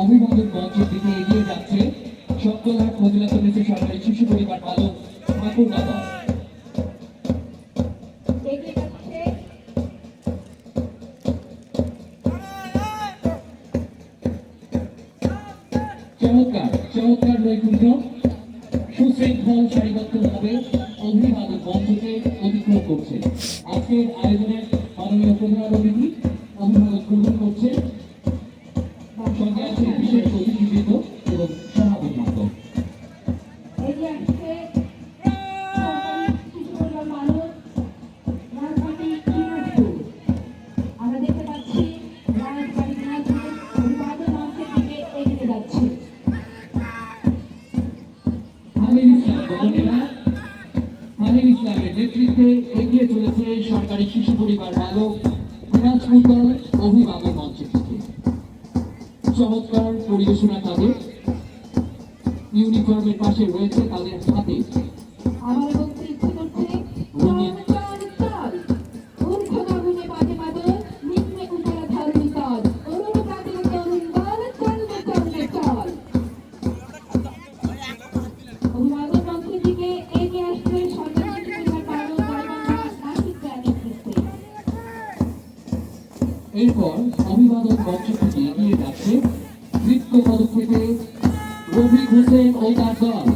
অভিবাদন মঞ্চের দিকে এগিয়ে যাচ্ছে সকল হাট মহিলা সমিতি সরকারি শিশু পরিবার পালন ঠাকুর বাবা চমৎকার নৈপুণ্য সুশৃঙ্খল সারিবদ্ধভাবে অভিভাবক মঞ্চকে অতিক্রম করছে। আজকের আয়োজনে মাননীয় প্রধান সরকারি শিশু পরিবার বালক দিনাজপুর অভিভাবক মঞ্চে থেকে পরিবেশনা তাদের ইউনিফর্মের পাশে রয়েছে তাদের হাতে আমার বলতে এরপর অভিভাবক মঞ্চ থেকে এগিয়ে যাচ্ছে নৃত্য পদক্ষেপে রফিক হোসেন ও তার দল।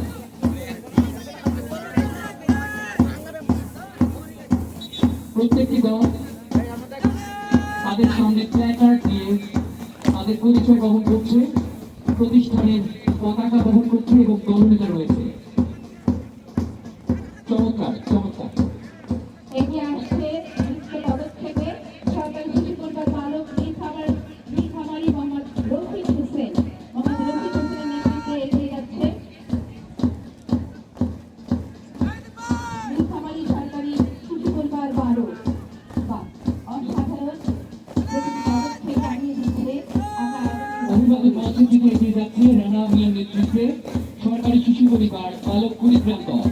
প্রত্যেকটি দল তাদের সামনে প্ল্যাকার্ড দিয়ে তাদের পরিচয় বহন করছে, প্রতিষ্ঠানের পতাকা বহন করছে এবং দলনেতা রয়েছে। চমৎকার চমৎকার। এগিয়ে আসছে মঞ্চ থেকে এগিয়ে যাচ্ছে রানা মিয়ার নেতৃত্বে সরকারি শিশু পরিবার বালক কুড়িগ্রাম দল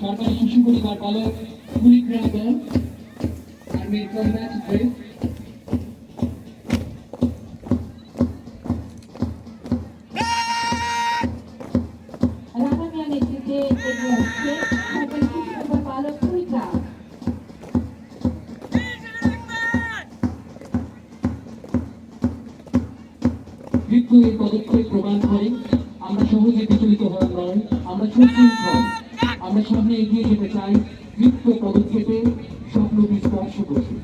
সরকারি শিশু পরিবার বালক কুড়িগ্রাম দল আর্মির কমব্যাট ড্রেস বৃদ্ধ এই পদক্ষেপ প্রমাণ করে। আমরা সহজে বিচলিত হওয়ার নয়, আমরা সুশৃঙ্খল। আমরা সামনে এগিয়ে যেতে চাই নৃত্য পদক্ষেপে স্বপ্নকে স্পর্শ করছি